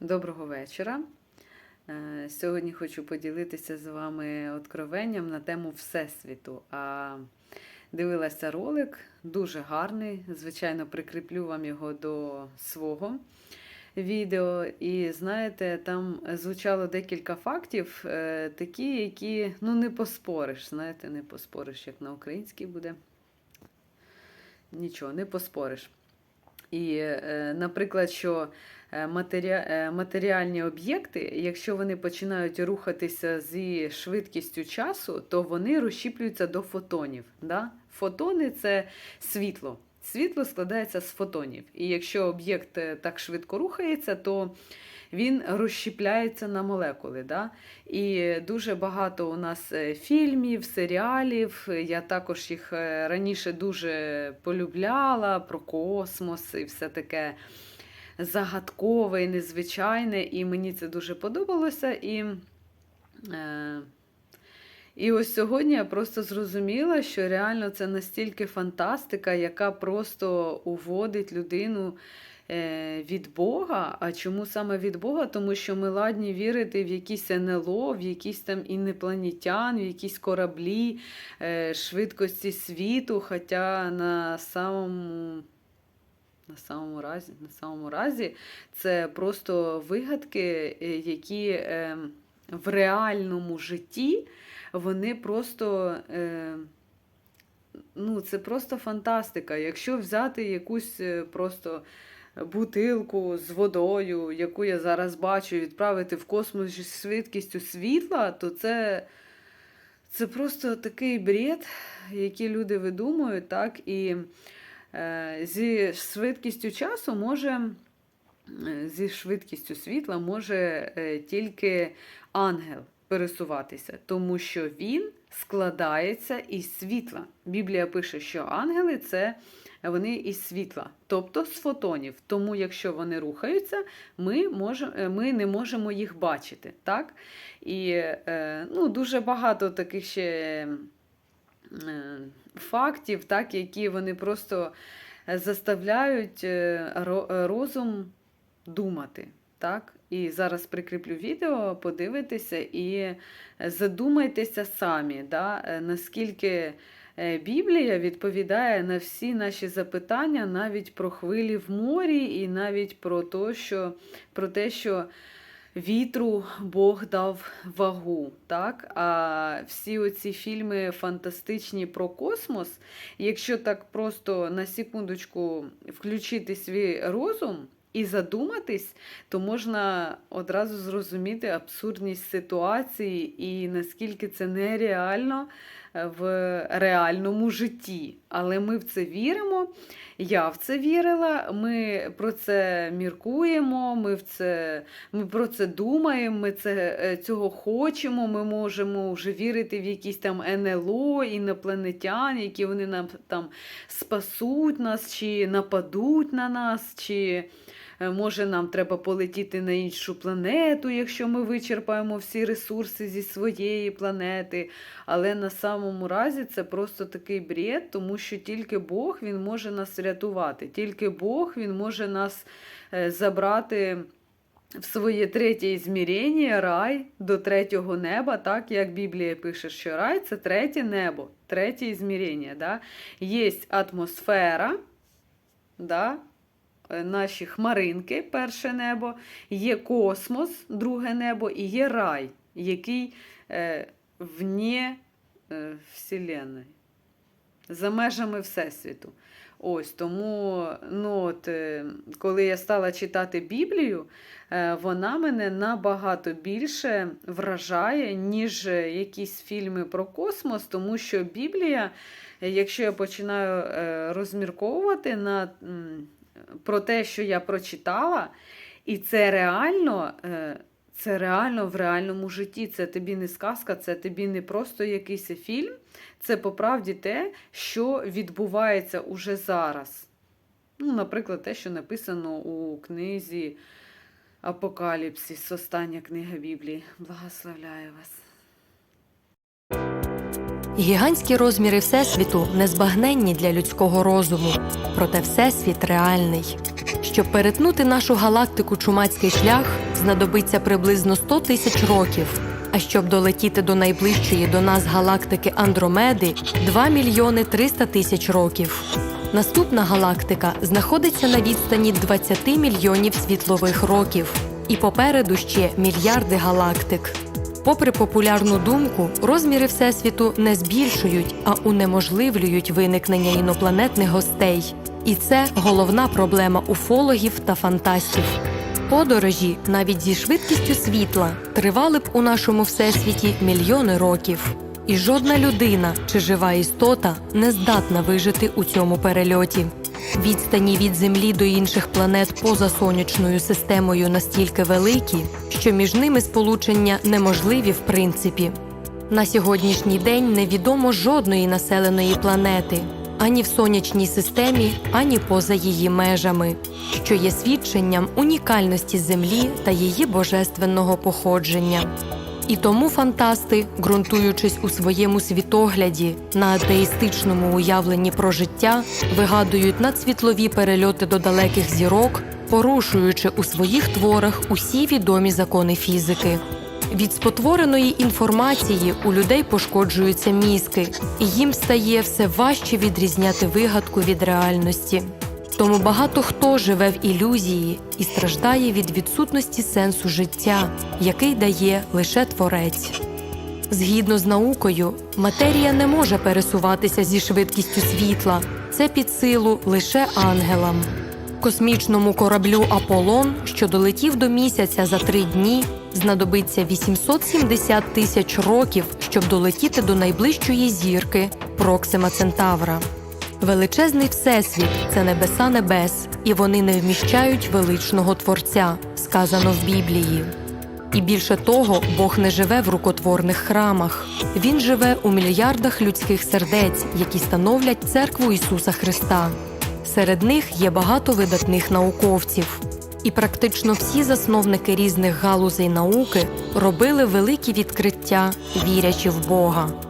Доброго вечора. Е, Сьогодні хочу поділитися з вами откровенням на тему Всесвіту. А дивилася ролик, дуже гарний. Звичайно, прикріплю вам його до свого відео. І знаєте, там звучало декілька фактів, е, такі, які ну, не поспориш. Знаєте, не поспориш, як на українській буде. Нічого, не поспориш. І, е, наприклад, що е, е, матеріальні об'єкти, якщо вони починають рухатися зі швидкістю часу, то вони розщіплюються до фотонів. Да? Фотони це світло. Світло складається з фотонів. І якщо об'єкт так швидко рухається, то він розщіпляється на молекули. Да? І дуже багато у нас е, фільмів, серіалів. Я також їх е, раніше дуже полюбляла про космос і все таке загадкове і незвичайне. І мені це дуже подобалося. І, е, і ось сьогодні я просто зрозуміла, що реально це настільки фантастика, яка просто уводить людину від Бога. А чому саме від Бога? Тому що ми ладні вірити в якісь НЛО, в якісь там інопланетян, в якісь кораблі е, швидкості світу, хоча на самому. На самому разі, на самому разі це просто вигадки, е, які е, в реальному житті вони просто. Е, ну, це просто фантастика. Якщо взяти якусь е, просто бутилку з водою, яку я зараз бачу, відправити в космос зі швидкістю світла, то це, це просто такий бред, який люди видумують, так? І е, зі швидкістю часу може. Зі швидкістю світла може е, тільки ангел пересуватися, тому що він складається із світла. Біблія пише, що ангели це вони із світла, тобто з фотонів. Тому, якщо вони рухаються, ми, можем, е, ми не можемо їх бачити. Так? І е, ну, дуже багато таких ще е, фактів, так, які вони просто заставляють е, е, розум думати. Так? І зараз прикріплю відео, подивитися і задумайтеся самі, да? наскільки Біблія відповідає на всі наші запитання, навіть про хвилі в морі, і навіть про те, що, про те, що вітру Бог дав вагу. Так? А всі оці фільми фантастичні про космос, якщо так просто на секундочку включити свій розум. І задуматись, то можна одразу зрозуміти абсурдність ситуації і наскільки це нереально е, в реальному житті. Але ми в це віримо. Я в це вірила. Ми про це міркуємо, ми в це ми про це думаємо, ми це, е, цього хочемо. Ми можемо вже вірити в якісь там НЛО, інопланетян, які вони нам там спасуть нас, чи нападуть на нас, чи може нам треба полетіти на іншу планету, якщо ми вичерпаємо всі ресурси зі своєї планети. Але на самому разі це просто такий бред, тому що тільки Бог він може нас врятувати, тільки Бог він може нас е, забрати в своє третє ізмірення, рай до третього неба, так як Біблія пише, що рай це третє небо, третє ізмірення. Да? Є атмосфера, да? Е, наші хмаринки, перше небо, є космос, друге небо, і є рай, який е, вне е, Вселенної, за межами Всесвіту. Ось тому, ну, от, е, коли я стала читати Біблію, е, вона мене набагато більше вражає, ніж якісь фільми про космос, тому що Біблія, якщо я починаю розмірковувати на, про те, що я прочитала, і це реально. е, Це реально в реальному житті. Це тобі не сказка, це тобі не просто якийсь фільм. Це по правді те, що відбувається уже зараз. Ну, наприклад, те, що написано у книзі Апокаліпсис, остання книга Біблії. Благословляю вас. Гігантські розміри Всесвіту незбагненні для людського розуму, проте Всесвіт реальний. Щоб перетнути нашу галактику чумацький шлях, знадобиться приблизно 100 тисяч років. А щоб долетіти до найближчої до нас галактики Андромеди 2 мільйони 300 тисяч років. Наступна галактика знаходиться на відстані 20 мільйонів світлових років, і попереду ще мільярди галактик. Попри популярну думку, розміри Всесвіту не збільшують, а унеможливлюють виникнення інопланетних гостей. І це головна проблема уфологів та фантастів. Подорожі навіть зі швидкістю світла тривали б у нашому всесвіті мільйони років. І жодна людина чи жива істота не здатна вижити у цьому перельоті. Відстані від Землі до інших планет поза сонячною системою настільки великі, що між ними сполучення неможливі в принципі. На сьогоднішній день невідомо жодної населеної планети ані в сонячній системі, ані поза її межами, що є свідченням унікальності Землі та її божественного походження. І тому фантасти, ґрунтуючись у своєму світогляді на атеїстичному уявленні про життя, вигадують надсвітлові перельоти до далеких зірок, порушуючи у своїх творах усі відомі закони фізики. Від спотвореної інформації у людей пошкоджуються мізки, і їм стає все важче відрізняти вигадку від реальності. Тому багато хто живе в ілюзії і страждає від відсутності сенсу життя, який дає лише творець. Згідно з наукою, матерія не може пересуватися зі швидкістю світла. Це під силу лише ангелам. Космічному кораблю Аполлон, що долетів до місяця за три дні, знадобиться 870 тисяч років, щоб долетіти до найближчої зірки Проксима Центавра. Величезний всесвіт це небеса небес, і вони не вміщають величного Творця, сказано в Біблії. І більше того, Бог не живе в рукотворних храмах. Він живе у мільярдах людських сердець, які становлять церкву Ісуса Христа. Серед них є багато видатних науковців. І практично всі засновники різних галузей науки робили великі відкриття, вірячи в Бога.